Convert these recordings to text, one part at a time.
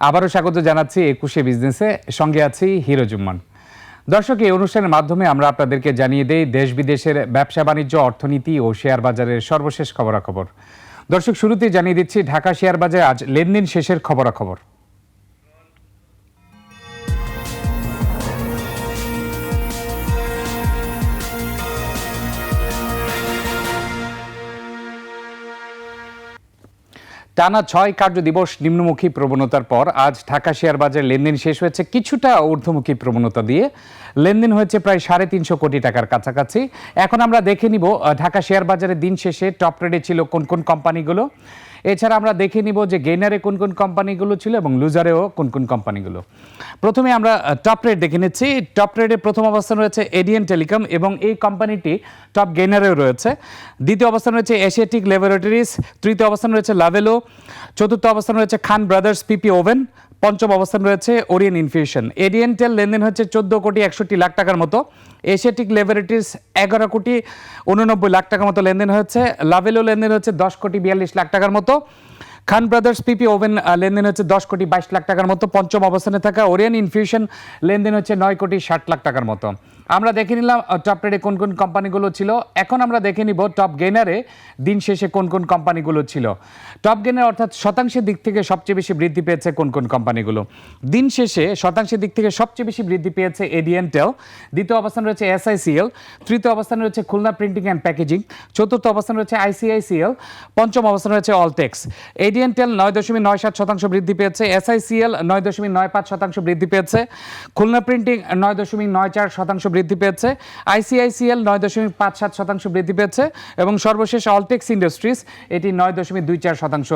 আবারও স্বাগত জানাচ্ছি একুশে বিজনেসে। সঙ্গে আছি হিরো জুম্মান। দর্শক, এই অনুষ্ঠানের মাধ্যমে আমরা আপনাদেরকে জানিয়ে দেই, দেশ বিদেশের ব্যবসা বাণিজ্য, অর্থনীতি ও শেয়ার বাজারের সর্বশেষ খবরাখবর। দর্শক, শুরুতেই জানিয়ে দিচ্ছি, ঢাকা শেয়ার বাজারে আজ লেনদেন শেষের খবরাখবর। টানা ছয় কার্য দিবস নিম্নমুখী প্রবণতার পর আজ ঢাকা শেয়ার বাজার লেনদেন শেষ হয়েছে কিছুটা ঊর্ধ্বমুখী প্রবণতা দিয়ে। লেনদেন হয়েছে প্রায় সাড়ে তিনশো কোটি টাকার কাছাকাছি। এখন আমরা দেখে নিব ঢাকা শেয়ার বাজারের দিন শেষে টপ রেডে ছিল কোন কোন কোম্পানিগুলো এছাড়া আমরা দেখে নিব যে গেইনারে কোন কোন কোম্পানিগুলো ছিল এবং লুজারেও কোন কোন কোম্পানিগুলো। প্রথমে আমরা টপ রেড দেখে নিচ্ছি। টপ রেডে প্রথম অবস্থান রয়েছে এডিএন টেলিকম এবং এই কোম্পানিটি টপ গেইনারেও রয়েছে। দ্বিতীয় অবস্থান রয়েছে এশিয়াটিক ল্যাবরেটরিজ। তৃতীয় অবস্থান রয়েছে লাভেলো। চতুর্থ অবস্থান রয়েছে খান ব্রাদার্স পিপি ওভেন। পঞ্চম অবস্থান রয়েছে ওরিয়েন ইনফিউশন। এরিয়েন্টেল লেনদেন হচ্ছে চোদ্দ কোটি একষট্টি লাখ টাকার মতো। এশিয়াটিক ল্যাবরেটরিস এগারো কোটি উননব্বই লাখ টাকার মতো লেনদেন হচ্ছে। লাভেলো লেনদেন হচ্ছে দশ কোটি বিয়াল্লিশ লাখ টাকার মতো। খান ব্রাদার্স পিপি ওভেন লেনদেন হচ্ছে দশ কোটি বাইশ লাখ টাকার মতো। পঞ্চম অবস্থানে থাকা ওরিয়ান ইনফিউশন লেনদেন হচ্ছে নয় কোটি ষাট লাখ টাকার মতো। আমরা দেখে নিলাম টপ ট্রেডে কোন কোন কোম্পানিগুলো ছিল। এখন আমরা দেখে নিব টপ গেনারে দিন শেষে কোন কোন কোম্পানিগুলো ছিল। টপ গেনার অর্থাৎ শতাংশের দিক থেকে সবচেয়ে বেশি বৃদ্ধি পেয়েছে কোন কোন কোম্পানিগুলো? দিন শেষে শতাংশের দিক থেকে সবচেয়ে বেশি বৃদ্ধি পেয়েছে এডিএনটেল। দ্বিতীয় অবস্থান রয়েছে এসআইসিএল। তৃতীয় অবস্থান রয়েছে খুলনা প্রিন্টিং অ্যান্ড প্যাকেজিং। চতুর্থ অবস্থান রয়েছে আইসিআইসিএল। পঞ্চম অবস্থান রয়েছে অলটেক্স এডিএনটেল নয় দশমিক নয় সাত শতাংশ বৃদ্ধি পেয়েছে। এসআইসিএল নয় দশমিক নয় পাঁচ শতাংশ বৃদ্ধি পেয়েছে। খুলনা প্রিন্টিং নয় দশমিক নয় চার শতাংশ বৃদ্ধি পেয়েছে। আইসিআইসিএল নয় দশমিক পাঁচ সাত শতাংশ বৃদ্ধি পেয়েছে এবং সর্বশেষ অলটেক্স ইন্ডাস্ট্রিজ এটি নয় দশমিক দুই চার শতাংশ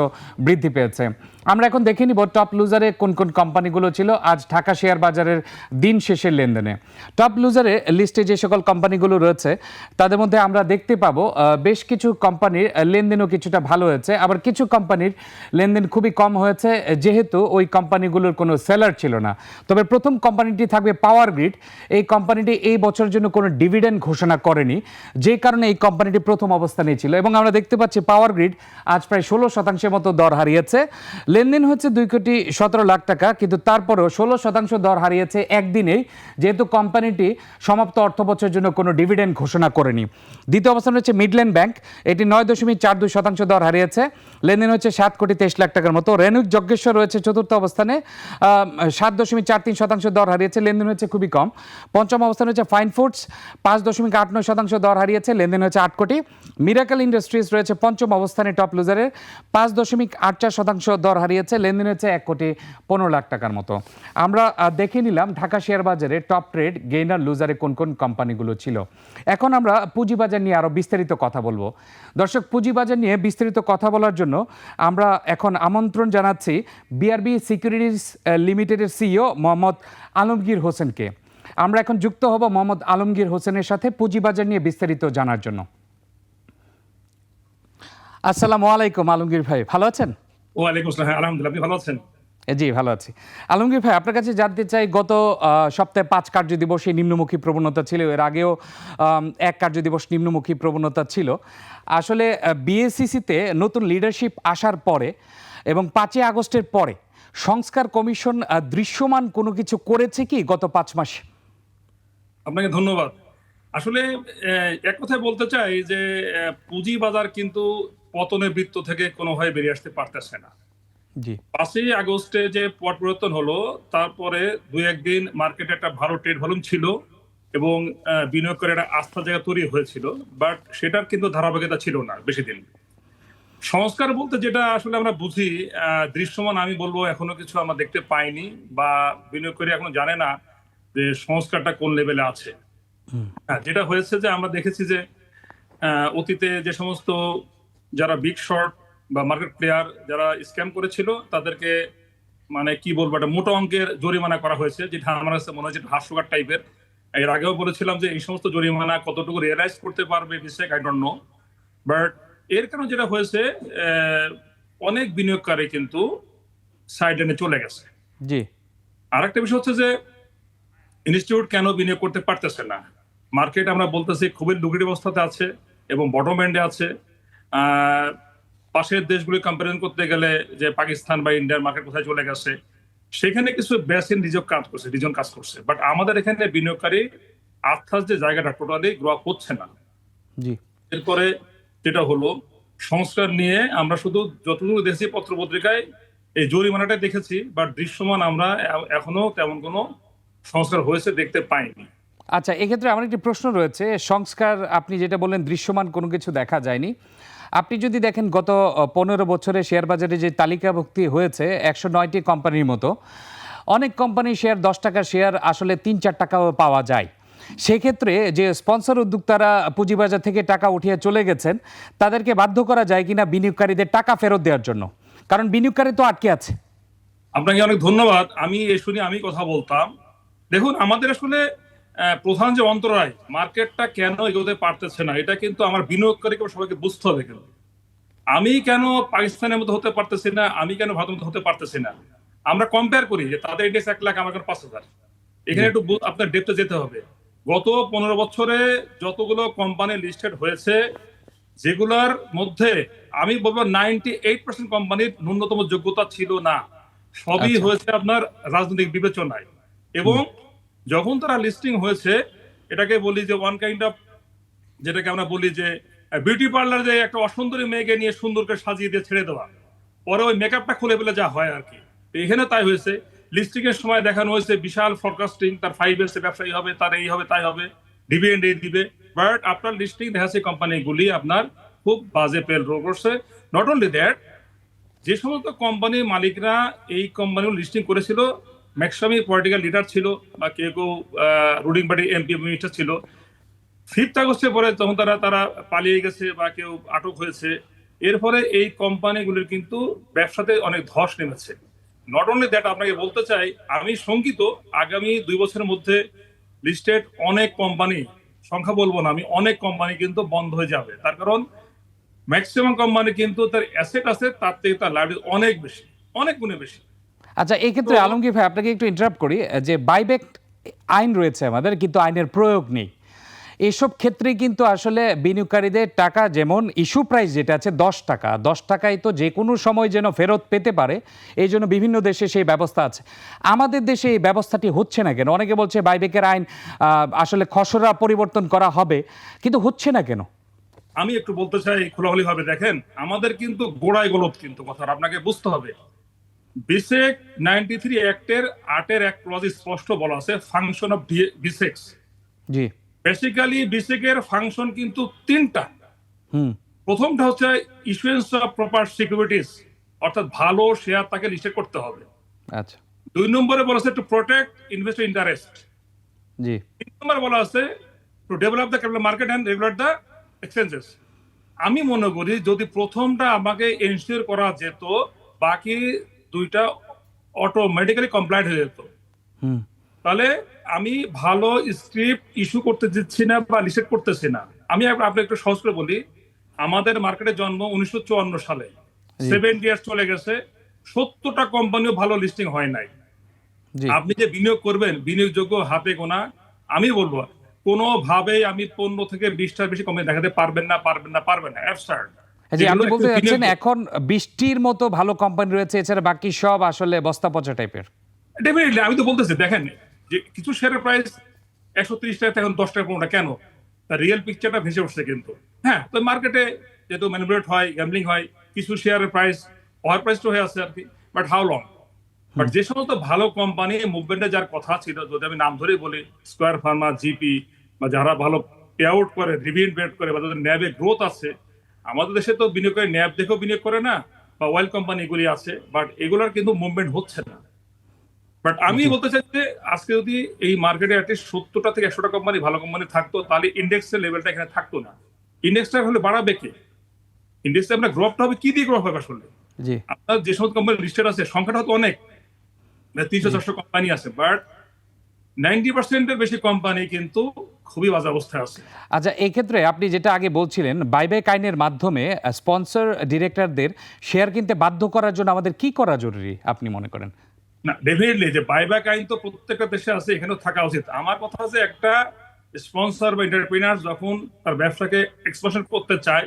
বৃদ্ধি পেয়েছে। আমরা এখন দেখে নিব টপ লুজারে কোন কোন কোম্পানিগুলো ছিল আজ ঢাকা শেয়ার বাজারের দিন শেষের লেনদেনে। টপ লুজারে লিস্টে যে সকল কোম্পানিগুলো রয়েছে, তাদের মধ্যে আমরা দেখতে পাবো বেশ কিছু কোম্পানির লেনদেনও কিছুটা ভালো হয়েছে, আবার কিছু কোম্পানির লেনদেন খুবই কম হয়েছে, যেহেতু ওই কোম্পানিগুলোর কোনো সেলার ছিল না। তবে প্রথম কোম্পানিটি থাকবে পাওয়ার গ্রিড এই কোম্পানিটি এই বছরের জন্য কোনো ডিভিডেন্ড ঘোষণা করেনি, যে কারণে এই কোম্পানিটি প্রথম অবস্থানে ছিল। এবং আমরা দেখতে পাচ্ছি পাওয়ার গ্রিড আজ প্রায় ষোলো শতাংশের মতো দর হারিয়েছে। লেনদেন হচ্ছে দুই কোটি সতেরো লাখ টাকা, কিন্তু তারপরেও ষোলো শতাংশ দর হারিয়েছে একদিনেই, যেহেতু কোম্পানিটি সমাপ্ত অর্থ বছরের জন্য কোনো ডিভিডেন্ড ঘোষণা করেনি। দ্বিতীয় অবস্থান হচ্ছে মিডল্যান্ড ব্যাংক, এটি নয় দশমিক চার দুই শতাংশ দর হারিয়েছে। লেনদেন হচ্ছে সাত কোটি তেইশ লাখ টাকার মতো। রেনুক যজ্ঞেশ্বর রয়েছে চতুর্থ অবস্থানে সাত দশমিক চার তিন শতাংশ দর হারিয়েছে, লেনদেন হচ্ছে খুবই কম। পঞ্চম অবস্থান হচ্ছে ফাইন ফুডস, পাঁচ দশমিক আট নয় শতাংশ দর হারিয়েছে, লেনদেন হচ্ছে আট কোটি। মিরাকেল ইন্ডাস্ট্রিজ রয়েছে পঞ্চম অবস্থানে, টপ লুজারের, পাঁচ দশমিক আট চার শতাংশ দর হারিয়েছে লেনদেন হচ্ছে এক কোটি পনেরো লাখ টাকার মতো। আমরা দেখে নিলাম ঢাকা শেয়ার বাজারে টপ ট্রেড, গেইনার, লুজারে কোন কোন কোম্পানিগুলো ছিল। এখন আমরা পুঁজিবাজার নিয়ে আরও বিস্তারিত কথা বলব। দর্শক, পুঁজিবাজার নিয়ে বিস্তারিত কথা বলার জন্য আমরা এখন আমন্ত্রণ জানাচ্ছি বিআরবি সিকিউরিটিজ লিমিটেডের সিইও মোহাম্মদ আলমগীর হোসেনকে। আমরা এখন যুক্ত হব মোহাম্মদ আলমগীর হোসেনের সাথে পুঁজিবাজার নিয়ে বিস্তারিত জানার জন্য। আসসালামু আলাইকুম আলমগীর ভাই, ভালো আছেন? ওয়ালাইকুম আসসালাম আলহামদুলিল্লাহ আপনি ভালো আছেন? জি ভালো আছি। আলমগীর ভাই আপনার কাছে জানতে চাই গত সপ্তাহে পাঁচ কার্য দিবসে নিম্নমুখী প্রবণতা ছিল এর আগেও এক কার্য দিবস নিম্নমুখী প্রবণতা ছিল। আসলে বিএসসিসিতে নতুন লিডারশিপ আসার পরে এবং পাঁচই আগস্টের পরে সংস্কার কমিশন দৃশ্যমান কোনো কিছু করেছে কি গত পাঁচ মাসে? আপনাকে ধন্যবাদ। আসলে এক কথায় বলতে চাই যে আহ, পুঁজি বাজার কিন্তু পতনের বৃত্ত থেকে কোনোভাবে বেরিয়ে আসতে পারতেছে না। জি। পাঁচই আগস্টে যে পট পরিবর্তন হলো তারপরে দুই একদিন মার্কেটে একটা ভালো ট্রেড ভলিউম ছিল এবং আহ, বিনিয়োগকারী একটা আস্থা জায়গা তৈরি হয়েছিল বাট সেটার কিন্তু ধারাবাহিকতা ছিল না বেশি দিন। সংস্কার বলতে যেটা আসলে আমরা বুঝি দৃশ্যমান আমি বলব এখনও কিছু আমরা দেখতে পাইনি বা বিনিয়োগকারী এখনও জানে না যে সংস্কারটা কোন লেভেলে আছে। হ্যাঁ যেটা হয়েছে যে আমরা দেখেছি যে আহ, অতীতে যে সমস্ত যারা বিগ শর্ট বা মার্কেট প্লেয়ার যারা স্ক্যাম করেছিল তাদেরকে মানে কি বলব একটা মোটা অঙ্কের জরিমানা করা হয়েছে যেটা আমার কাছে মনে হচ্ছে হাস্যকর টাইপের এর। আগেও বলেছিলাম যে এই সমস্ত জরিমানা কতটুকু রিয়েলাইজ করতে পারবে বিশেষ আই ডোন্ট নো বাট এর কারণে যেটা হয়েছে অনেক বিনিয়োগকারী কিন্তু সাইড লাইনে চলে গেছে। জি। আরেকটা বিষয় হচ্ছে যে ইনস্টিটিউট কেন বিনিয়োগ করতে পারতেছে না? মার্কেট আমরা বলতেছি খুবই লুকিট অবস্থাতে আছে এবং বটম এন্ডে আছে। পাশের দেশগুলি কম্পারিজন করতে গেলে যে পাকিস্তান বা ইন্ডিয়ার মার্কেট কোথায় চলে গেছে সেখানে কিছু বেসিন রিজক কাজ করছে রিজন কাজ করছে। বাট আমাদের এখানে বিনিয়োগকারী আর্থার যে জায়গাটা টোটালি গ্রো আপ হচ্ছে না। জি। এরপরে যেটা হলো সংস্কার নিয়ে আমরা শুধু যতটুকু দেখছি পত্র পত্রিকায় এই জরিমানাটা দেখেছি বাট দৃশ্যমান আমরা এখনও তেমন কোনো সংস্কার হয়েছে দেখতে পাইনি। আচ্ছা এক্ষেত্রে আমার একটি প্রশ্ন রয়েছে সংস্কার আপনি যেটা বললেন দৃশ্যমান কোনো কিছু দেখা যায়নি। আপনি যদি দেখেন গত পনেরো বছরে শেয়ার বাজারে যে তালিকাভুক্তি হয়েছে, একশো নয়টি কোম্পানির মতো, অনেক কোম্পানি শেয়ার, দশ টাকার শেয়ার আসলে তিন, চার টাকাও পাওয়া যায়। সেক্ষেত্রে যে স্পন্সর উদ্যোক্তারা পুঁজিবাজার থেকে টাকা উঠিয়ে চলে গেছেন, তাদেরকে বাধ্য করা যায় কিনা বিনিয়োগকারীদের টাকা ফেরত দেওয়ার জন্য? কারণ বিনিয়োগকারী তো আটকে আছে। আপনাকে অনেক ধন্যবাদ। আমি এ শুনে আমি কথা বলতাম। দেখুন, আমাদের আসলে প্রধান যে অন্তরায় মার্কেটটা কেন এগোতে পারতেছে না এটা কিন্তু আমার বিনিয়োগকারীকে সবাইকে বুঝতে হবে কেন? আমি কেন পাকিস্তানের মতো হতে পারতেছি না আমি কেন ভারতের মতো হতে পারতেছি না? আমরা কম্পেয়ার করি যে তাদের ইন্ডেক্স এক লাখ আমার পাঁচ হাজার। এখানে একটু আপনার ডেপতে যেতে হবে। গত পনেরো বছরে যতগুলো কোম্পানি লিস্টেড হয়েছে যেগুলোর মধ্যে আমি বলব নাইনটি এইট পার্সেন্ট কোম্পানির ন্যূনতম যোগ্যতা ছিল না। সবই আচ্ছা। হয়েছে আপনার রাজনৈতিক বিবেচনায়। এবং যখন তারা লিস্টিং হয়েছে, এটাকে বলি যে ওয়ান কাইন্ড অফ যেটাকে আমরা বলি যে বিউটি পার্লার যে একটা অসুন্দরী মেয়েকে নিয়ে সুন্দরকে সাজিয়ে দিয়ে ছেড়ে দেওয়া। পরে ওই মেকআপটা খুলে ফেলে যা হয় আর কি। এখানে তাই হয়েছে। লিস্টিং এর সময় দেখানো হয়েছে বিশাল ফরকাস্টিং তার ফাইভ ইয়ার্স ব্যবসায়ী হবে, তার এই হবে, তাই হবে ডিভিডেন্ড এই দিবে। বাট আপনার লিস্টিং দেখা যাচ্ছে কোম্পানিগুলি আপনার খুব বাজে পেল রোল করছে। নট অনলি দ্যাট যে সমস্ত কোম্পানির মালিকরা এই কোম্পানিগুলো লিস্টিং করেছিল ম্যাক্সিমামই পলিটিক্যাল লিডার ছিল বা কেউ কেউ রুলিং পার্টি এমপি মিনিস্টার ছিল। ফিফথ আগস্টের পরে তখন তারা তারা পালিয়ে গেছে বা কেউ আটক হয়েছে। এরপরে এই কোম্পানিগুলির কিন্তু ব্যবসাতে অনেক ধস নেমেছে। নট অনলি দ্যাট আপনাকে বলতে চাই, আমি শঙ্কিত, আগামী দুই বছরের মধ্যে লিস্টেড অনেক কোম্পানি সংখ্যা বলব না, আমি অনেক কোম্পানি কিন্তু বন্ধ হয়ে যাবে। তার কারণ ম্যাক্সিমাম কোম্পানি কিন্তু তার অ্যাসেট আছে, তার থেকে তার লাইবিলিটি অনেক বেশি, অনেক গুণে বেশি। আচ্ছা এই ক্ষেত্রে আলমগীর ভাই আপনাকে একটু ইন্টারাপ্ট করি যে বাইব্যাক আইন রয়েছে আমাদের কিন্তু আইনের প্রয়োগ নেই। এসব ক্ষেত্রে কিন্তু আসলে বিনিয়োগকারীদের টাকা যেমন ইস্যু প্রাইস যেটা আছে দশ টাকা দশ টাকায় তো যে কোনো সময় যেন ফেরত পেতে পারে এই জন্য বিভিন্ন দেশে সেই ব্যবস্থা আছে। আমাদের দেশে এই ব্যবস্থাটি হচ্ছে না কেন? অনেকে বলছে বাইবেকের আইন আসলে খসড়া পরিবর্তন করা হবে কিন্তু হচ্ছে না কেন? আমি একটু বলতে চাই খোলাখুলি ভাবে দেখেন আমাদের কিন্তু গোড়ায় গলত কিন্তু কথা আপনাকে বুঝতে হবে। বিসেক নাইনটি থ্রি অ্যাক্টের আটের এক ক্লজ স্পষ্ট বলা আছে ফাংশন অফ বিসেক্স জি। বেসিক্যালি বিসেকের ফাংশন কিন্তু তিনটা। প্রথমটা হচ্ছে ইস্যুয়েন্স অফ প্রপার সিকিউরিটিস অর্থাৎ ভালো শেয়ার তাকে লিস্টেড করতে হবে। আচ্ছা। দুই নম্বরে বলা আছে টু প্রোটেক্ট ইনভেস্টর ইন্টারেস্ট জি। তিন নম্বর বলা আছে to develop the capital market and regulate the exchanges আমি মনে করি যদি প্রথমটা আমাকে এনশিওর করা যেত বাকি দুইটা অটোমেটিক্যালি কমপ্লাইট হয়ে যেত। তাহলে আমি ভালো স্ক্রিপ্ট ইস্যু করতে দিচ্ছি না বা লিস্টেড করতেছি না। আমি আপনাকে একটু সহজ করে বলি আমাদের মার্কেটে জন্ম উনিশশো চুয়ান্ন সালে। সেভেন ইয়ার্স চলে গেছে সত্তরটা কোম্পানিও ভালো লিস্টিং হয় নাই। আপনি যে বিনিয়োগ করবেন বিনিয়োগযোগ্য হাতে গোনা আমি বলব কোনোভাবেই আমি পনেরো থেকে বিশটার বেশি কোম্পানি দেখাতে পারবেন না পারবেন না পারবেন না। অ্যাবসার্ড জি আপনি বলতে যাচ্ছেন এখন বৃষ্টির মতো ভালো কোম্পানি রয়েছে এছাড়া বাকি সব আসলে বস্তা পচা টাইপের ডেফিনেটলি আমি তো বলতেছি দেখেন যে কিছু শেয়ারের প্রাইস একশো তিরিশ টাকা এখন দশ টাকা কেন? তার রিয়েল পিকচারটা ভেসে উঠছে কিন্তু। হ্যাঁ তো মার্কেটে যেহেতু ম্যানিপুলেট হয় হয় কিছু শেয়ারের প্রাইস ওভার প্রাইস হয়ে আছে আর কি বাট হাউ লং বাট যে সমস্ত ভালো কোম্পানি মুভমেন্টে যার কথা ছিল যদি আমি নাম ধরে বলি স্কোয়ার ফার্মা জিপি বা যারা ভালো পে আউট করে ডিভিডেন্ড পেড করে বা যাদের ন্যাবে গ্রোথ আছে আমাদের দেশে তো বিনিয়োগ করে ন্যাব দেখেও বিনিয়োগ করে না বা অয়েল কোম্পানি এগুলি আছে বাট এগুলোর কিন্তু মুভমেন্ট হচ্ছে না। বাট আমি বলতে চাই যে আজকে যদি এই মার্কেটে অ্যাটলিস্ট সত্তরটা থেকে একশোটা কোম্পানি ভালো কোম্পানি থাকতো তাহলে ইন্ডেক্সের লেভেলটা এখানে থাকতো না। ইন্ডেক্সটা হলে বাড়াবে কে? ইন্ডেক্সে আপনার গ্রোপটা হবে কি দিয়ে গ্রোপ হবে আসলে? আপনার যে সমস্ত কোম্পানি লিস্টেড আছে সংখ্যাটা তো অনেক তিনশো চারশো কোম্পানি আছে বাট নাইনটি পার্সেন্টের বেশি কোম্পানি কিন্তু খুবই বাজে অবস্থায় আছে। আচ্ছা এই ক্ষেত্রে আপনি যেটা আগে বলছিলেন বাইব্যাক আইনের মাধ্যমে স্পন্সর ডিরেক্টরদের শেয়ার কিনতে বাধ্য করার জন্য আমাদের কি করা জরুরি আপনি মনে করেন? না ডেফিনেটলি যে বাইব্যাক আইন তো প্রত্যেকটা দেশে আছে এখানেও থাকা উচিত। আমার কথা হচ্ছে একটা স্পন্সর বা এন্টারপ্রিনার যখন তার ব্যবসাকে এক্সপানশন করতে চায়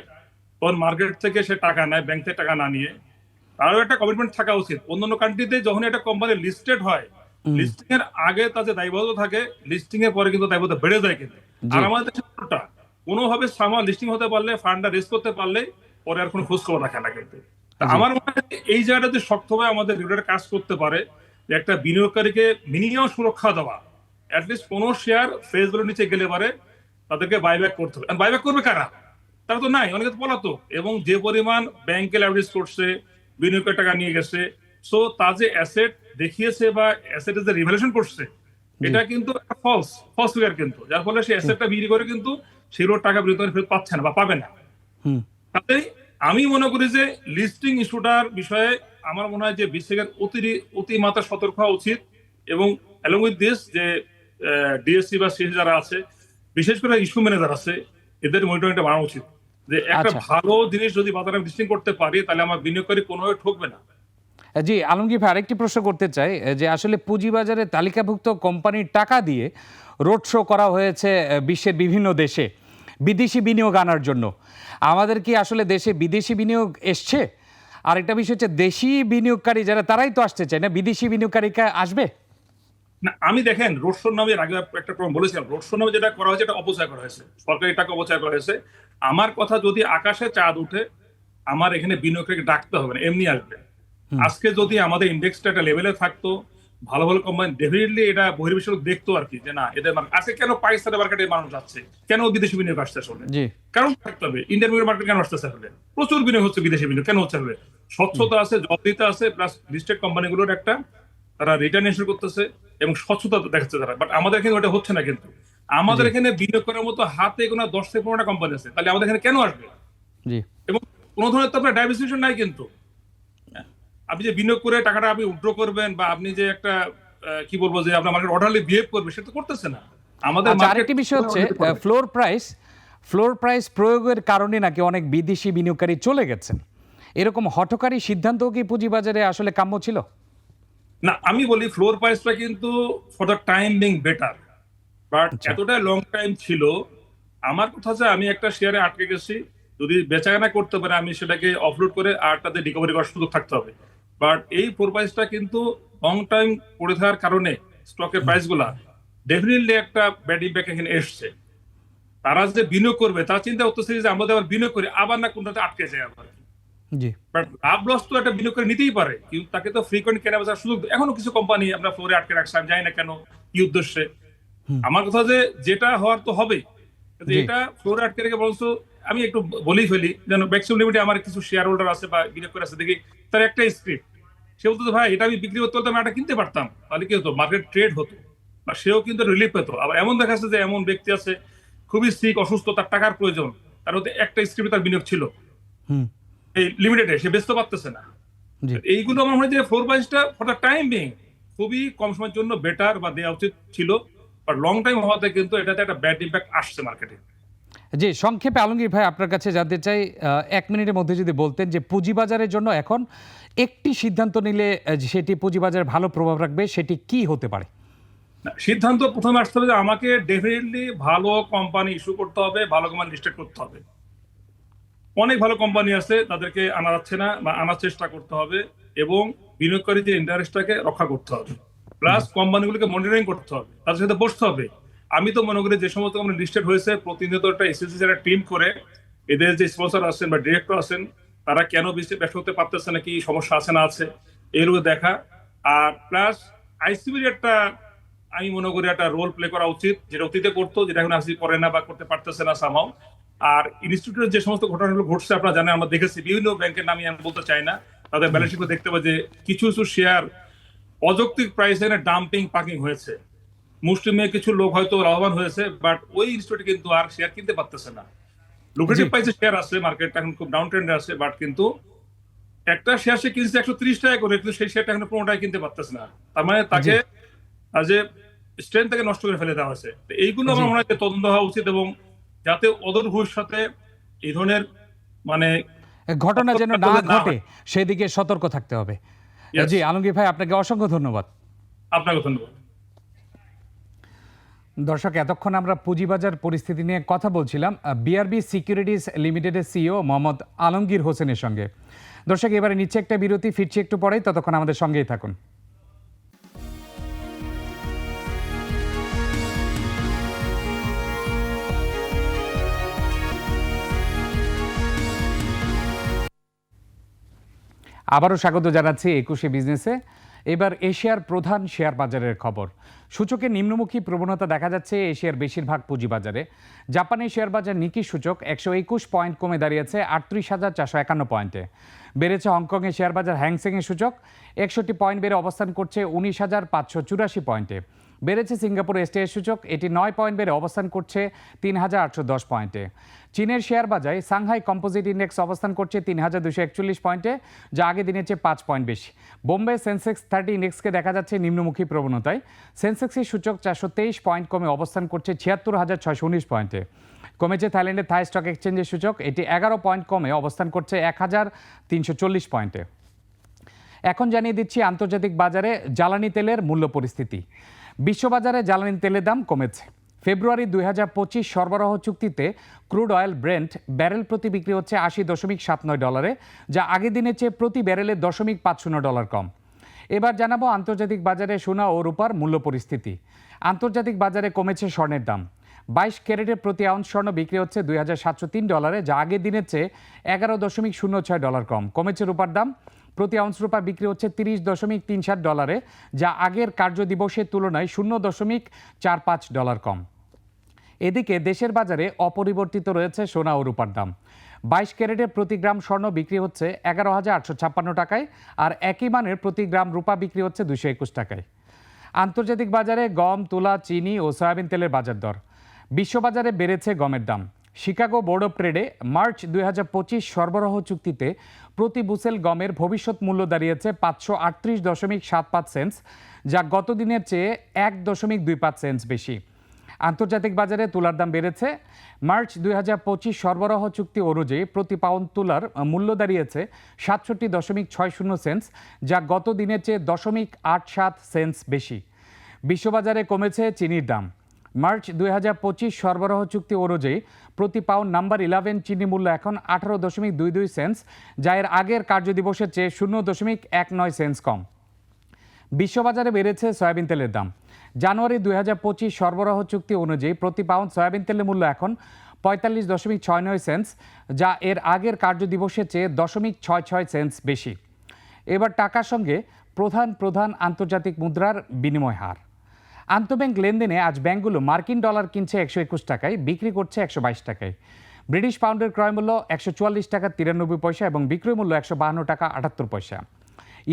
তখন মার্কেট থেকে সে টাকা নেয় ব্যাংক থেকে টাকা না নিয়ে তারও একটা কমিটমেন্ট থাকা উচিত। অন্যান্য কান্ট্রিতে যখন একটা কোম্পানি লিস্টেড হয় লিস্টিং এর আগে যে দায়বদ্ধ থাকে লিস্টিং এর পরে কিন্তু দায়বদ্ধ বেড়ে যায় কিন্তু। আর আমাদের দেশে উল্টা কোনোভাবে সামা লিস্টিং হতে পারলে ফান্ডটা রেস করতে পারলে পরে আর কোনো খোঁজ খবর রাখে না কিন্তু। আমার মনে হয় এই জায়গাটাতে শক্তভাবে আমাদের রেগুলেটর কাজ করতে পারে যে একটা বিনিয়োগকারীকে মিনিমাম সুরক্ষা দেওয়া অ্যাটলিস্ট কোনো শেয়ার ফেস ভ্যালুর নিচে গেলে পারে তাদেরকে বাইব্যাক করতে হবে। বাইব্যাক করবে কারা? তারা তো নাই অনেকে তো পলাতক। এবং যে পরিমাণ ব্যাংকে ল্যাবরেজ করছে বিনিয়োগের টাকা নিয়ে গেছে সো তার যে অ্যাসেট দেখিয়েছে বা অ্যাসেটের যে রিভ্যালুয়েশন করছে এটা কিন্তু ফলস ফলস ফিগার কিন্তু। যার ফলে সেই অ্যাসেটটা বিক্রি করে কিন্তু সেগুলোর টাকা ফেরত পাচ্ছে না বা পাবে না। তাতেই আমি মনে করি যে লিস্টিং ইস্যুটার বিষয়ে আমার মনে হয় যে বিশ্বের অতি অতিমাত্রা সতর্ক হওয়া উচিত এবং অ্যালং উইথ দিস যে ডিএসসি বা সিএসি যারা আছে বিশেষ করে ইস্যু ম্যানেজার আছে এদের মনিটরিংটা বাড়ানো উচিত। যে একটা আচ্ছা। ভালো জিনিস যদি বাজারে লিস্টিং করতে পারি তাহলে আমার বিনিয়োগকারী কোনোভাবে ঠকবে না। জি, আলমগীর ভাই, আরেকটি প্রশ্ন করতে চাই যে আসলে পুঁজিবাজারে তালিকাভুক্ত কোম্পানির টাকা দিয়ে রোড শো করা হয়েছে বিশ্বের বিভিন্ন দেশে বিদেশি বিনিয়োগ আনার জন্য। আমাদের কি আসলে দেশে বিদেশি বিনিয়োগ এসছে? আর একটা বিষয় হচ্ছে, দেশি বিনিয়োগকারী যারা, তারাই তো আসতে চায় না, বিদেশি বিনিয়োগকারীকে আসবে? না, আমি দেখেন, রোড শোর নামে আগে একটা ক্রম বলেছিলাম, রোড শোর নামে যেটা করা হয়েছে, এটা অপচয় করা হয়েছে, সরকারি টাকা অপচয় করা হয়েছে। আমার কথা যদি আকাশে চাঁদ উঠে, আমার এখানে বিনিয়োগকারীকে ডাকতে হবে না, এমনি আসবে। আজকে যদি আমাদের ইন্ডেক্সটা একটা লেভেলে থাকতো ভালো ভালো কোম্পানি ডেফিনেটলি এটা বহির্বিশ্ব দেখতো আর কি যে না এদের আজকে কেন পাকিস্তানের মার্কেটে মানুষ যাচ্ছে? কেন বিদেশি বিনিয়োগ আসছে আসলে? কারণ থাকতে হবে? ইন্ডিয়ান মার্কেট কেন আসতেছে আসলে? প্রচুর বিনিয়োগ হচ্ছে বিদেশি বিনিয়োগ কেন হচ্ছে আসলে? স্বচ্ছতা আছে জবাবদিহিতা আছে প্লাস লিস্টেড কোম্পানিগুলোর একটা তারা রিটার্ন ইস্যু করতেছে এবং স্বচ্ছতা দেখাচ্ছে তারা। বাট আমাদের এখানে ওটা হচ্ছে না কিন্তু। আমাদের এখানে বিনিয়োগ করার মতো হাতে কোনো দশ থেকে পনেরোটা কোম্পানি আছে তাহলে আমাদের এখানে কেন আসবে? এবং কোনো ধরনের তো আপনার ডাইভার্সিফিকেশন নাই কিন্তু। আপনি যে বিনিয়োগ করে টাকাটা আপনি উইথড্র করবেন বা আপনি যে একটা কি বলব যে আপনার মার্কেট অর্ডারলি বিহেভ করবে সেটা তো করতেছে না। আমাদের আচ্ছা আরেকটি বিষয় হচ্ছে ফ্লোর প্রাইস ফ্লোর প্রাইস প্রয়োগের কারণে নাকি অনেক বিদেশি বিনিয়োগকারী চলে গেছেন। এরকম হঠকারী সিদ্ধান্ত কি পুঁজিবাজারে আসলে কাম্য ছিল? না আমি বলি ফ্লোর প্রাইসটা কিন্তু for the time being better but আচ্ছা। এতটা লং টাইম ছিল। আমার কথা হচ্ছে আমি একটা শেয়ারে আটকে গেছি। যদি বেচাকেনা করতে পারে আমি সেটাকে অফলোড করে আরটাতে রিকভারি করার সুযোগ থাকতে হবে। বাট এই ফোর প্রাইসটা কিন্তু লং টাইম পড়ে থাকার কারণে স্টকের প্রাইসগুলা ডেফিনেটলি একটা ব্যাড ইম্প্যাক্ট এখানে এসছে। তারা যে বিনিয়োগ করবে তারা চিন্তা করতেছে যে আমাদের আবার বিনিয়োগ করি আবার না কোনটাতে আটকে যায় আবার। বাট লাভ লস তো একটা বিনিয়োগ করে নিতেই পারে। কিন্তু তাকে তো ফ্রিকোয়েন্ট কেনা বেচার সুযোগ এখনও কিছু কোম্পানি আমরা ফ্লোরে আটকে রাখছে আমি জানি না কেন কি উদ্দেশ্যে। আমার কথা যে যেটা হওয়ার তো হবে। এটা ফ্লোরে আটকে রেখে বলছ আমি একটু বলেই ফেলি যেন ম্যাক্সিমাম লিমিটে আমার কিছু শেয়ার হোল্ডার আছে বা বিনিয়োগ করে আছে দেখি তার একটা স্ক্রিপ্ট সে বলতো ভাই এটা আমি বিক্রি করতে পারতাম এটা কিনতে পারতাম। তাহলে কি হতো? মার্কেট ট্রেড হতো। বা সেও কিন্তু রিলিফ পেত। আবার এমন দেখা যাচ্ছে যে এমন ব্যক্তি আছে খুবই সিক অসুস্থ তার টাকার প্রয়োজন। তার মধ্যে একটা স্ক্রিপ্টে তার বিনিয়োগ ছিল। হুম। এই লিমিটেডে সে বেচতে পারতেছে না। এইগুলো আমার মনে হয় যে ফোর বাইসটা ফর দ্য টাইম বিং খুবই কম সময়ের জন্য বেটার বা দেওয়া উচিত ছিল। বাট লং টাইম হওয়াতে কিন্তু এটাতে একটা ব্যাড ইম্প্যাক্ট আসছে মার্কেটে জি, সংক্ষেপে আলমগীর ভাই, আপনার কাছে জানতে চাই এক মিনিটের মধ্যে যদি বলতেন যে পুঁজিবাজারের জন্য এখন একটি সিদ্ধান্ত নিলে সেটি পুঁজিবাজারে ভালো প্রভাব রাখবে, সেটি কি হতে পারে? সিদ্ধান্ত প্রথমে আসতে হবে যে আমাকে ডেফিনেটলি ভালো কোম্পানি ইস্যু করতে হবে, ভালো কোম্পানি লিস্টেড করতে হবে। অনেক ভালো কোম্পানি আছে, তাদেরকে আনা যাচ্ছে না বা আনার চেষ্টা করতে হবে এবং বিনিয়োগকারী যে ইন্টারেস্টটাকে রক্ষা করতে হবে। প্লাস কোম্পানিগুলোকে মনিটরিং করতে হবে, তাদের সাথে বসতে হবে। আমি তো মনে করি যে সমস্ত কোম্পানি লিস্টেড হয়েছে, প্রতিনিয়ত একটা এসএসসি একটা টিম করে এদের যে স্পন্সর আছেন বা ডিরেক্টর আছেন তারা কেন বেশি ব্যস্ত হতে পারতেছে না, কি সমস্যা আছে না আছে এগুলো দেখা। আর প্লাস আইসিবির একটা, আমি মনে করি একটা রোল প্লে করা উচিত, যেটা অতীতে করতো, যেটা এখন আসি করে না বা করতে পারতেছে না সামাও আর ইনস্টিটিউটের যে সমস্ত ঘটনাগুলো ঘটছে, আপনারা জানেন, আমরা দেখেছি বিভিন্ন ব্যাংকের নামই আমি বলতে চাই না। তাদের ব্যালেন্স দেখতে পাই যে কিছু কিছু শেয়ার অযৌক্তিক প্রাইসে ডাম্পিং পাকিং হয়েছে। মুসলিমে কিছু লোক হয়তো লাভবান হয়েছে বাট ওই ইনস্টিটিউট কিন্তু আর শেয়ার কিনতে পারতেছে না। লুক্রেটিভ। প্রাইসে শেয়ার আছে মার্কেটটা এখন খুব ডাউন ট্রেন্ডে আছে বাট কিন্তু একটা শেয়ার সে কিনছে একশো ত্রিশ টাকা করে কিন্তু সেই শেয়ারটা এখন পনেরো টাকা কিনতে পারতেছে না। তার মানে তাকে আজ যে স্ট্রেংথ থেকে নষ্ট করে ফেলে দেওয়া হয়েছে। তো এইগুলো আমার মনে হয় তদন্ত হওয়া উচিত এবং যাতে অদূর ভবিষ্যতে এই ধরনের মানে ঘটনা যেন না। ঘটে সেদিকে সতর্ক থাকতে হবে। জি আলমগীর ভাই আপনাকে অসংখ্য ধন্যবাদ। আপনাকে ধন্যবাদ। দর্শক, এতক্ষণ আমরা পুঁজিবাজার পরিস্থিতি নিয়ে কথা বলছিলাম বিআরবি সিকিউরিটিজ লিমিটেডের সিইও মোহাম্মদ আলমগীর হোসেনের সঙ্গে। দর্শক, এবারে নিচ্ছে একটা বিরতি, ফিরছি একটু পরেই ততক্ষণ আমাদের সঙ্গেই থাকুন। আবারও স্বাগত জানাচ্ছি একুশে বিজনেসে। এবার এশিয়ার প্রধান শেয়ার বাজারের খবর। সূচকে নিম্নমুখী প্রবণতা দেখা যাচ্ছে এশিয়ার বেশিরভাগ পুঁজিবাজারে। জাপানের শেয়ার বাজার নিকি সূচক একশো একুশ পয়েন্ট কমে দাঁড়িয়েছে আটত্রিশ হাজার চারশো একান্ন পয়েন্টে। বেড়েছে হংকংয়ের শেয়ার বাজার হ্যাংসেংয়ের সূচক। একষট্টি পয়েন্ট বেড়ে অবস্থান করছে উনিশ হাজার পাঁচশো চুরাশি পয়েন্টে। বেড়েছে সিঙ্গাপুর এসটিএস সূচক। এটি নয় পয়েন্ট বেড়ে অবস্থান করছে তিন হাজার আটশো দশ পয়েন্টে। চীনের শেয়ার বাজারে সাংহাই কম্পোজিট ইন্ডেক্স অবস্থান করছে তিন হাজার দুশো একচল্লিশ পয়েন্টে, যা আগে দিনের চেয়ে পাঁচ পয়েন্ট বেশি। বোম্বে সেন্সেক্স থার্টি ইন্ডেক্সকে দেখা যাচ্ছে নিম্নমুখী প্রবণতায়। সেন্সেক্সের সূচক চারশো তেইশ পয়েন্ট কমে অবস্থান করছে ছিয়াত্তর হাজার ছয়শো উনিশ পয়েন্টে। কমেছে থাইল্যান্ডের থাই স্টক এক্সচেঞ্জের সূচক। এটি এগারো পয়েন্ট কমে অবস্থান করছে এক হাজার তিনশো চল্লিশ পয়েন্টে। এখন জানিয়ে দিচ্ছি আন্তর্জাতিক বাজারে জ্বালানি তেলের মূল্য পরিস্থিতি। বিশ্ববাজারে জ্বালানি তেলের দাম কমেছে। ফেব্রুয়ারি দুই হাজার পঁচিশ সরবরাহ চুক্তিতে ক্রুড অয়েল ব্রেন্ট ব্যারেল প্রতি বিক্রি হচ্ছে আশি দশমিক সাত নয় ডলারে, যা আগের দিনের চেয়ে প্রতি ব্যারেলে দশমিক পাঁচ শূন্য ডলার কম। এবার জানাব আন্তর্জাতিক বাজারে সোনা ও রূপার মূল্য পরিস্থিতি। আন্তর্জাতিক বাজারে কমেছে স্বর্ণের দাম। বাইশ ক্যারেটের প্রতি আউন্স স্বর্ণ বিক্রি হচ্ছে দুই হাজার সাতশো তিন ডলারে, যা আগের দিনের চেয়ে এগারো দশমিক শূন্য ছয় ডলার কম। কমেছে রূপার দাম। প্রতি আউন্স রূপা বিক্রি হচ্ছে তিরিশ দশমিক তিন সাত ডলারে, যা আগের কার্য দিবসের তুলনায় শূন্য দশমিক চার পাঁচ ডলার কম। এদিকে দেশের বাজারে অপরিবর্তিত রয়েছে সোনা ও রূপার দাম। বাইশ ক্যারেটের প্রতি গ্রাম স্বর্ণ বিক্রি হচ্ছে এগারো হাজার আটশো ছাপ্পান্ন টাকায়, আর একই মানের প্রতি গ্রাম রূপা বিক্রি হচ্ছে দুশো একুশ টাকায়। আন্তর্জাতিক বাজারে গম, তুলা, চিনি ও সয়াবিন তেলের বাজার দর। বিশ্ববাজারে বেড়েছে গমের দাম। শিকাগো বোর্ড অফ ট্রেডে মার্চ দুই সরবরাহ চুক্তিতে প্রতি বুসেল গমের ভবিষ্যৎ মূল্য দাঁড়িয়েছে পাঁচশো আটত্রিশ দশমিক সাত পাঁচ সেন্স যা গত দিনের চেয়ে এক দশমিক দুই পাঁচ সেন্স বেশি। আন্তর্জাতিক বাজারে তুলার দাম বেড়েছে। মার্চ দুই সরবরাহ চুক্তি অনুযায়ী প্রতি পাউন্ড তুলার মূল্য দাঁড়িয়েছে সাতষট্টি দশমিক ছয় শূন্য সেন্স যা গত দিনের চেয়ে দশমিক আট সাত সেন্স বেশি। বিশ্ববাজারে কমেছে চিনির দাম। মার্চ দুই হাজার পঁচিশ সরবরাহ চুক্তি অনুযায়ী প্রতি পাউন্ড নাম্বার ইলেভেন চিনি মূল্য এখন আঠারো দশমিক দুই দুই সেন্স যা এর আগের কার্যদিবসের চেয়ে শূন্য দশমিক এক নয় সেন্স কম। বিশ্ববাজারে বেড়েছে সয়াবিন তেলের দাম। জানুয়ারি দুই হাজার পঁচিশ সরবরাহ চুক্তি অনুযায়ী প্রতি পাউন্ড সয়াবিন তেলের মূল্য এখন পঁয়তাল্লিশ দশমিক ছয় নয় সেন্স যা এর আগের কার্যদিবসের চেয়ে দশমিক ছয় ছয় সেন্স বেশি। এবার টাকার সঙ্গে প্রধান প্রধান আন্তর্জাতিক মুদ্রার বিনিময় হার। আন্তঃব্যাংক লেনদেনে আজ ব্যাংকগুলো মার্কিন ডলার কিনছে একশো একুশ টাকায়, বিক্রি করছে একশো বাইশ টাকায়। ব্রিটিশ পাউন্ডের ক্রয় মূল্য একশো চুয়াল্লিশ টাকা তিরানব্বই পয়সা এবং বিক্রয় মূল্য একশো বাহান্ন টাকা আটাত্তর পয়সা।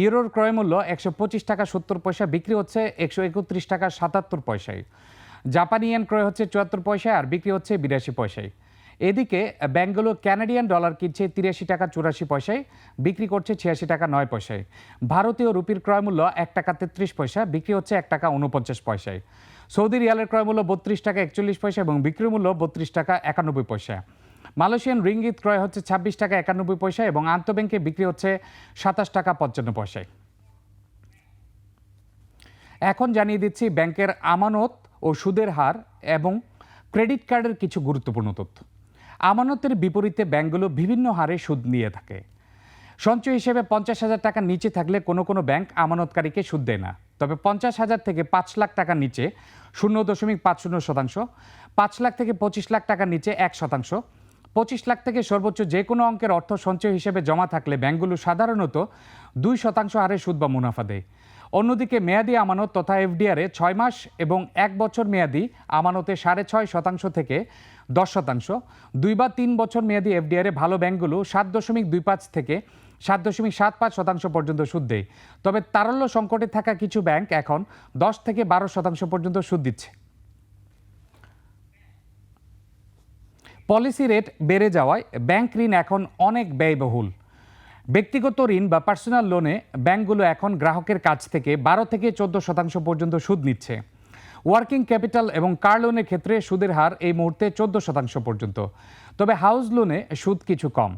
ইউরোর ক্রয় মূল্য একশো পঁচিশ টাকা সত্তর পয়সা, বিক্রি হচ্ছে একশো একত্রিশ টাকা সাতাত্তর পয়সায়। জাপানি ইয়েন ক্রয় হচ্ছে চুয়াত্তর পয়সায় আর বিক্রি হচ্ছে বিরাশি পয়সায়। এদিকে ব্যাংকগুলো ক্যানাডিয়ান ডলার কিনছে তিরাশি টাকা চুরাশি পয়সায়, বিক্রি করছে ছিয়াশি টাকা নয় পয়সায়। ভারতীয় রুপির ক্রয় মূল্য এক টাকা তেত্রিশ পয়সা, বিক্রি হচ্ছে এক টাকা উনপঞ্চাশ পয়সায়। সৌদি রিয়ালের ক্রয় মূল্য বত্রিশ টাকা একচল্লিশ পয়সা এবং বিক্রি মূল্য বত্রিশ টাকা একানব্বই পয়সা। মালয়েশিয়ান রিঙ্গিত ক্রয় হচ্ছে ছাব্বিশ টাকা একানব্বই পয়সা এবং আন্তঃব্যাংকে বিক্রি হচ্ছে সাতাশ টাকা পঞ্চান্ন পয়সায়। এখন জানিয়ে দিচ্ছি ব্যাংকের আমানত ও সুদের হার এবং ক্রেডিট কার্ডের কিছু গুরুত্বপূর্ণ তথ্য। আমানতের বিপরীতে ব্যাংকগুলো বিভিন্ন হারে সুদ নিয়ে থাকে। সঞ্চয় হিসেবে পঞ্চাশ হাজার টাকার নিচে থাকলে কোনো কোনো ব্যাংক আমানতকারীকে সুদ দেয় না। তবে পঞ্চাশ হাজার থেকে পাঁচ লাখ টাকার নিচে শূন্য দশমিক পাঁচ শূন্য শতাংশ, পাঁচ লাখ থেকে পঁচিশ লাখ টাকার নিচে এক শতাংশ, পঁচিশ লাখ থেকে সর্বোচ্চ যে কোনো অঙ্কের অর্থ সঞ্চয় হিসেবে জমা থাকলে ব্যাংকগুলো সাধারণত দুই শতাংশ হারে সুদ বা মুনাফা দেয়। অন্যদিকে মেয়াদি আমানত তথা এফডিআরে ছয় মাস এবং এক বছর মেয়াদি আমানতে সাড়ে ছয় শতাংশ থেকে দশ শতাংশ। দুই বা তিন বছর মেয়াদি এফডিআরে ভালো ব্যাংকগুলো সাত দশমিক দুই পাঁচ থেকে সাত দশমিক সাত পাঁচ শতাংশ পর্যন্ত সুদ দেয়। তবে তারল্য সংকটে থাকা কিছু ব্যাংক এখন দশ থেকে বারো শতাংশ পর্যন্ত সুদ দিচ্ছে। পলিসি রেট বেড়ে যাওয়ায় ব্যাংক ঋণ এখন অনেক ব্যয়বহুল। ব্যক্তিগত ঋণ বা পার্সোনাল লোনে ব্যাংকগুলো এখন গ্রাহকের কাছ থেকে বারো থেকে চোদ্দ শতাংশ পর্যন্ত সুদ নিচ্ছে। ওয়ার্কিং ক্যাপিটাল এবং কার লোনের ক্ষেত্রে সুদের হার এই মুহূর্তে চোদ্দ শতাংশ পর্যন্ত। তবে হাউস লোনে সুদ কিছু কম।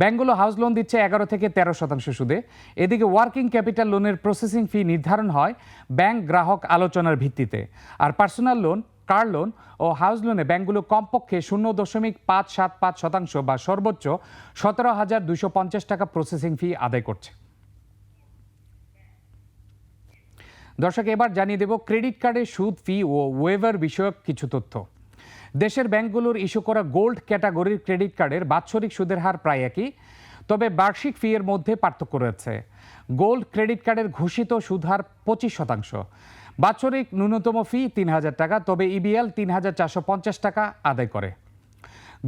ব্যাংকগুলো হাউস লোন দিচ্ছে এগারো থেকে তেরো শতাংশ সুদে। এদিকে ওয়ার্কিং ক্যাপিটাল লোনের প্রসেসিং ফি নির্ধারণ হয় ব্যাংক গ্রাহক আলোচনার ভিত্তিতে। আর পার্সোনাল লোন, কার লোন ও হাউস লোনে ব্যাংকগুলো কমপক্ষে শূন্য দশমিক পাঁচ সাত পাঁচ শতাংশ বা সর্বোচ্চ সতেরো হাজার দুশো পঞ্চাশ টাকা প্রসেসিং ফি আদায় করছে। দর্শক, এবার জানিয়ে দেব ক্রেডিট কার্ডের সুদ, ফি ও ওয়েভার বিষয়ক কিছু তথ্য। দেশের ব্যাংকগুলোর ইস্যু করা গোল্ড ক্যাটাগরির ক্রেডিট কার্ডের বাৎসরিক সুদের হার প্রায় একই, তবে বার্ষিক ফি এর মধ্যে পার্থক্য রয়েছে। গোল্ড ক্রেডিট কার্ডের ঘোষিত সুদহার পঁচিশ শতাংশ, বাৎসরিক ন্যূনতম ফি তিন হাজার টাকা, তবে ইবিএল তিন হাজার চারশো পঞ্চাশ টাকা আদায় করে।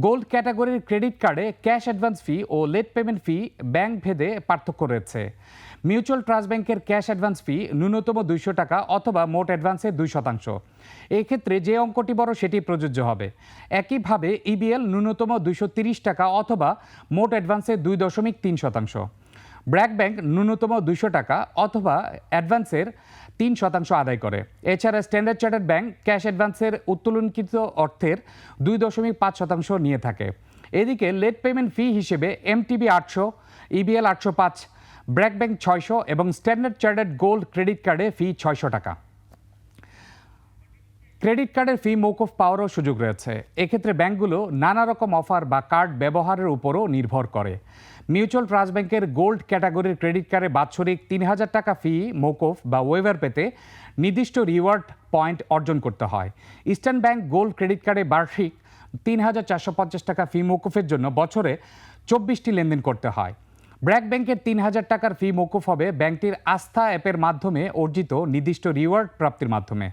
গোল্ড ক্যাটাগরির ক্রেডিট কার্ডে ক্যাশ অ্যাডভান্স ফি ও লেট পেমেন্ট ফি ব্যাংক ভেদে পার্থক্য রয়েছে। মিউচুয়াল ট্রাস্ট ব্যাংকের ক্যাশ অ্যাডভান্স ফি ন্যূনতম দুইশো টাকা অথবা মোট অ্যাডভান্সে দুই শতাংশ। এক্ষেত্রে যে অঙ্কটি বড়, সেটি প্রযোজ্য হবে। একইভাবে ইবিএল ন্যূনতম দুইশো টাকা অথবা মোট অ্যাডভান্সে দুই দশমিক তিন শতাংশ। ব্র্যাক ব্যাংক ন্যূনতম দুইশো টাকা অথবা অ্যাডভান্সের তিন শতাংশ আদায় করে। এছাড়া স্ট্যান্ডার্ড চার্টার্ড ব্যাংক ক্যাশ অ্যাডভান্সের উত্তোলনকৃত অর্থের দুই দশমিক পাঁচ শতাংশ নিয়ে থাকে। এদিকে লেট পেমেন্ট ফি হিসেবে এমটিবি আটশো ইবিএল আটশো পাঁচ ব্র্যাক ব্যাংক ছয়শো এবং স্ট্যান্ডার্ড চার্টার্ড গোল্ড ক্রেডিট কার্ডে ফি ছয়শো টাকা। ক্রেডিট কার্ডের ফি মৌকুফ পাওয়ারও সুযোগ রয়েছে। এক্ষেত্রে ব্যাংকগুলো নানা রকম অফার বা কার্ড ব্যবহারের উপরও নির্ভর করে। মিউচুয়াল ট্রাস্ট ব্যাংকের গোল্ড ক্যাটাগরির ক্রেডিট কার্ডে বাৎসরিক তিন হাজার টাকা ফি মৌকুফ বা ওয়েভার পেতে নির্দিষ্ট রিওয়ার্ড পয়েন্ট অর্জন করতে হয়। ইস্টার্ন ব্যাংক গোল্ড ক্রেডিট কার্ডে বার্ষিক তিন হাজার চারশো পঞ্চাশ টাকা ফি মৌকুফের জন্য বছরে চব্বিশটি লেনদেন করতে হয়। ব্র্যাক ব্যাংকের তিন হাজার টাকার ফি মৌকুফ হবে ব্যাংকটির আস্থা অ্যাপের মাধ্যমে অর্জিত নির্দিষ্ট রিওয়ার্ড প্রাপ্তির মাধ্যমে।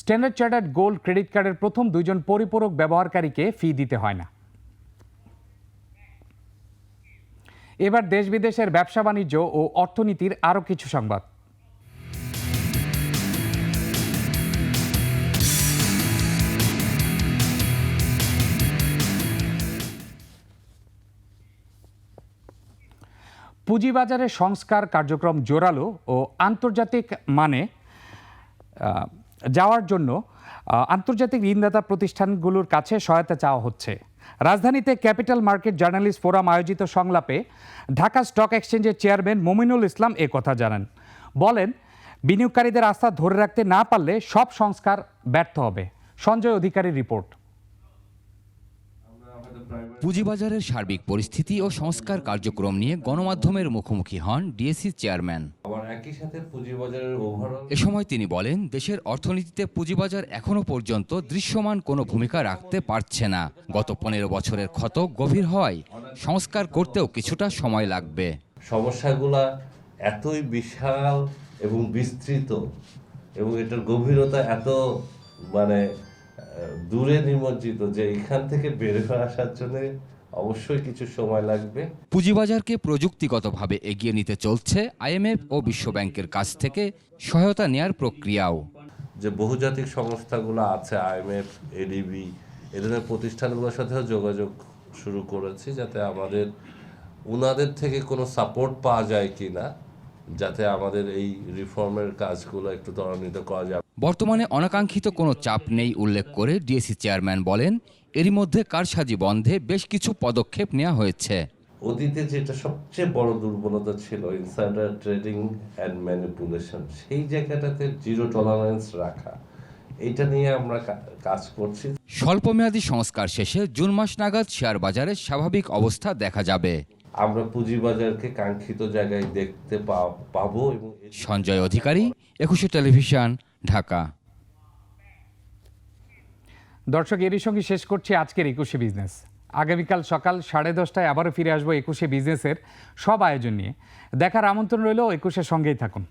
স্ট্যান্ডার্ড চার্টার্ড গোল্ড ক্রেডিট কার্ডের প্রথম দুজন পরিপূরক ব্যবহারকারীকে ফি দিতে হয় না। এবার দেশ বিদেশের ব্যবসা বাণিজ্য ও অর্থনীতির আরও কিছু সংবাদ। পুঁজিবাজারে সংস্কার কার্যক্রম জোরালো ও আন্তর্জাতিক মানে যাওয়ার জন্য আন্তর্জাতিক ঋণদাতা প্রতিষ্ঠানগুলোর কাছে সহায়তা চাওয়া হচ্ছে। রাজধানীতে ক্যাপিটাল মার্কেট জার্নালিস্ট ফোরাম আয়োজিত সংলাপে ঢাকা স্টক এক্সচেঞ্জের চেয়ারম্যান মমিনুল ইসলাম এ কথা জানান। বলেন, বিনিয়োগকারীদের আস্থা ধরে রাখতে না পারলে সব সংস্কার ব্যর্থ হবে। সঞ্জয় অধিকারীর রিপোর্ট। পুঁজিবাজারের সার্বিক পরিস্থিতি ও সংস্কার কার্যক্রম নিয়ে গণমাধ্যমের মুখোমুখি হন ডিএসসি চেয়ারম্যান। এ সময় তিনি বলেন দেশের অর্থনীতিতে পুঁজিবাজার এখনও পর্যন্ত দৃশ্যমান কোনো ভূমিকা রাখতে পারছে না। গত পনেরো বছরের ক্ষত গভীর হওয়ায় সংস্কার করতেও কিছুটা সময় লাগবে। সমস্যাগুলা এতই বিশাল এবং বিস্তৃত এবং এটার গভীরতা এত মানে দূরে নিমজ্জিত যে এখান থেকে বের হয়ে আসার জন্য অবশ্যই কিছু সময় লাগবে। পুঁজিবাজারকে প্রযুক্তিগতভাবে এগিয়ে নিতে চলছে আইএমএফ ও বিশ্বব্যাংকের কাছ থেকে সহায়তা নেয়ার প্রক্রিয়াও। যে বহুজাতিক সংস্থাগুলো আছে আইএমএফ এডিবি এ ধরনের প্রতিষ্ঠানগুলোর সাথেও যোগাযোগ শুরু করেছি যাতে আমাদের ওনাদের থেকে কোনো সাপোর্ট পাওয়া যায় কি না যাতে আমাদের এই রিফর্মের কাজগুলো একটু ত্বরান্বিত করা যায়। বর্তমানে অনাকাঙ্ক্ষিত কোনো চাপ নেই উল্লেখ করে ডিএসসি চেয়ারম্যান বলেন এরই মধ্যে কারসাজি বন্ধে বেশ কিছু পদক্ষেপ নেওয়া হয়েছে। অতীতে যেটা সবচেয়ে বড় দুর্বলতা ছিল ইনসাইডার ট্রেডিং অ্যান্ড ম্যানিপুলেশন সেই জায়গাটাতে জিরো টলারেন্স রাখা এটা নিয়ে আমরা কাজ করছি। স্বল্পমেয়াদী সংস্কার শেষে জুন মাস নাগাদ শেয়ার বাজারে স্বাভাবিক অবস্থা দেখা যাবে। আমরা পুঁজিবাজারকে কাঙ্ক্ষিত জায়গায় দেখতে পাবো এবং সঞ্জয় অধিকারী একুশে টেলিভিশন। ঢাকা। দর্শক, এরই সঙ্গে শেষ করছি আজকের একুশে বিজনেস। আগামীকাল সকাল সাড়ে দশটায় আবারও ফিরে আসব একুশে বিজনেসের সব আয়োজন নিয়ে। দেখার আমন্ত্রণ রইল, একুশের সঙ্গেই থাকুন।